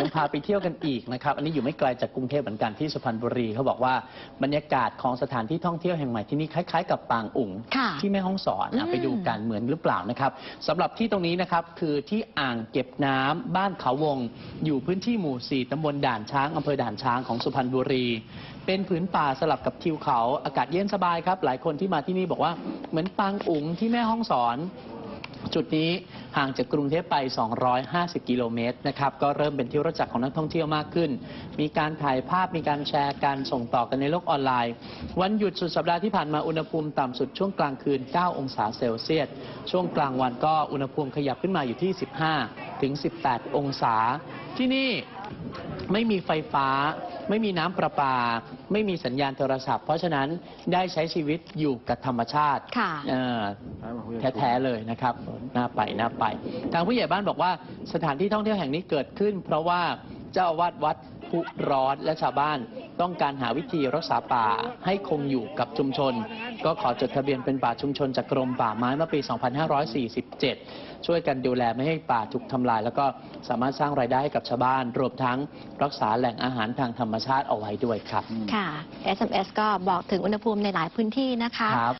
ยังพาไปเที่ยวกันอีกนะครับ อันนี้อยู่ไม่ไกลจากกรุงเทพเหมือนกันที่สุพรรณบุรีเขาบอกว่าบรรยากาศของสถานที่ท่องเที่ยวแห่งใหม่ที่นี่คล้าย ๆ กับปางอุ๋งค่ะที่แม่ฮ่องสอนอืนะมไปดูกันเหมือนหรือเปล่านะครับสำหรับที่ตรงนี้นะครับคือที่อ่างเก็บน้ำบ้านเขาวง อยู่พื้นที่หมู่ 4ตำบลด่านช้างอำเภอด่านช้างของสุพรรณบุรี เป็นผืนป่าสลับกับทิวเขาอากาศเย็นสบายครับ หลายคนที่มาที่นี่บอกว่าเหมือนปางอุ๋งที่แม่ฮ่องสอน จุดนี้ห่างจากกรุงเทพไป 250 กิโลเมตรนะครับ ก็เริ่มเป็นที่รู้จักของนักท่องเที่ยวมากขึ้น มีการถ่ายภาพ มีการแชร์ การส่งต่อกันในโลกออนไลน์ วันหยุดสุดสัปดาห์ที่ผ่านมาอุณหภูมิต่ำสุดช่วงกลางคืน 9 องศาเซลเซียส ช่วงกลางวันก็อุณหภูมิขยับขึ้นมาอยู่ที่ 15 ถึง 18 องศา ที่นี่ไม่มีไฟฟ้า ไม่มีน้ำประปา ไม่มีสัญญาณโทรศัพท์ เพราะฉะนั้นได้ใช้ชีวิตอยู่กับธรรมชาติค่ะ เอ่อแท้ๆเลยนะครับน่าไปน่าไป ทางผู้ใหญ่บ้านบอกว่าสถานที่ท่องเที่ยวแห่งนี้เกิดขึ้น เพราะว่าเจ้าอาวาสวัด ผู้ร้อนและชาวบ้านต้องการหาวิธีรักษาป่าให้คงอยู่กับชุมชน ก็ขอจดทะเบียนเป็นป่าชุมชนจากกรมป่าไม้เมื่อปี 2547 ช่วยกันดูแลไม่ให้ป่าถูกทำลาย แล้วก็สามารถสร้างรายได้ให้กับชาวบ้าน รวมทั้งรักษาแหล่งอาหารทางธรรมชาติเอาไว้ด้วยครับ ค่ะ SMS ก็บอกถึงอุณหภูมิในหลายพื้นที่นะคะครับ